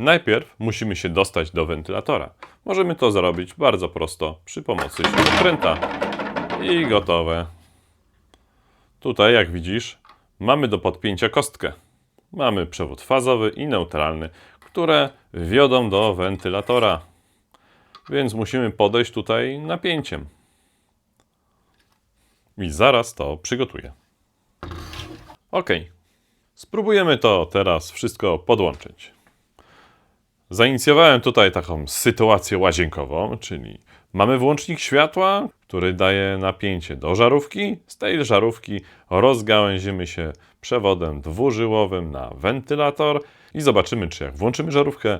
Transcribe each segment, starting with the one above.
Najpierw musimy się dostać do wentylatora. Możemy to zrobić bardzo prosto przy pomocy śrubokręta. I gotowe. Tutaj, jak widzisz, mamy do podpięcia kostkę. Mamy przewód fazowy i neutralny, które wiodą do wentylatora. Więc musimy podejść tutaj napięciem. I zaraz to przygotuję. Ok. Spróbujemy to teraz wszystko podłączyć. Zainicjowałem tutaj taką sytuację łazienkową, czyli mamy włącznik światła, który daje napięcie do żarówki. Z tej żarówki rozgałęzimy się przewodem dwużyłowym na wentylator i zobaczymy, czy jak włączymy żarówkę,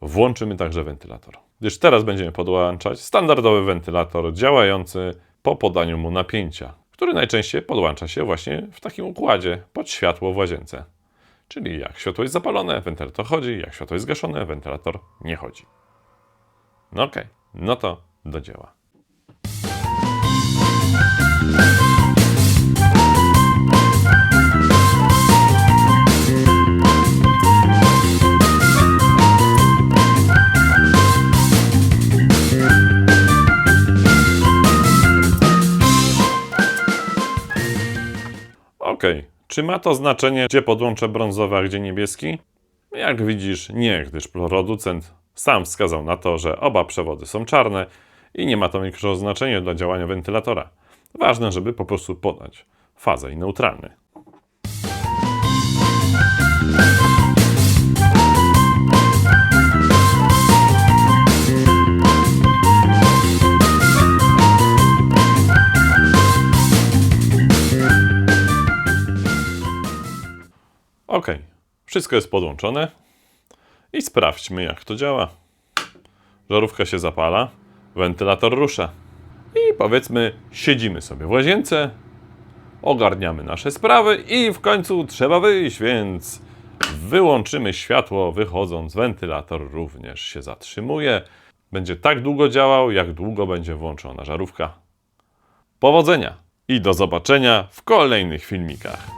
włączymy także wentylator. Gdyż teraz będziemy podłączać standardowy wentylator działający po podaniu mu napięcia, który najczęściej podłącza się właśnie w takim układzie pod światło w łazience. Czyli jak światło jest zapalone, wentylator chodzi, jak światło jest zgaszone, wentylator nie chodzi. No okej, no to do dzieła. Okej, czy ma to znaczenie, gdzie podłączę brązowy, a gdzie niebieski? Jak widzisz, nie, gdyż producent sam wskazał na to, że oba przewody są czarne i nie ma to większego znaczenia dla działania wentylatora. Ważne, żeby po prostu podać fazę i neutralny. Ok, wszystko jest podłączone i sprawdźmy, jak to działa. Żarówka się zapala, wentylator rusza. I powiedzmy, siedzimy sobie w łazience, ogarniamy nasze sprawy i w końcu trzeba wyjść, więc wyłączymy światło, wychodząc. Wentylator również się zatrzymuje. Będzie tak długo działał, jak długo będzie włączona żarówka. Powodzenia i do zobaczenia w kolejnych filmikach.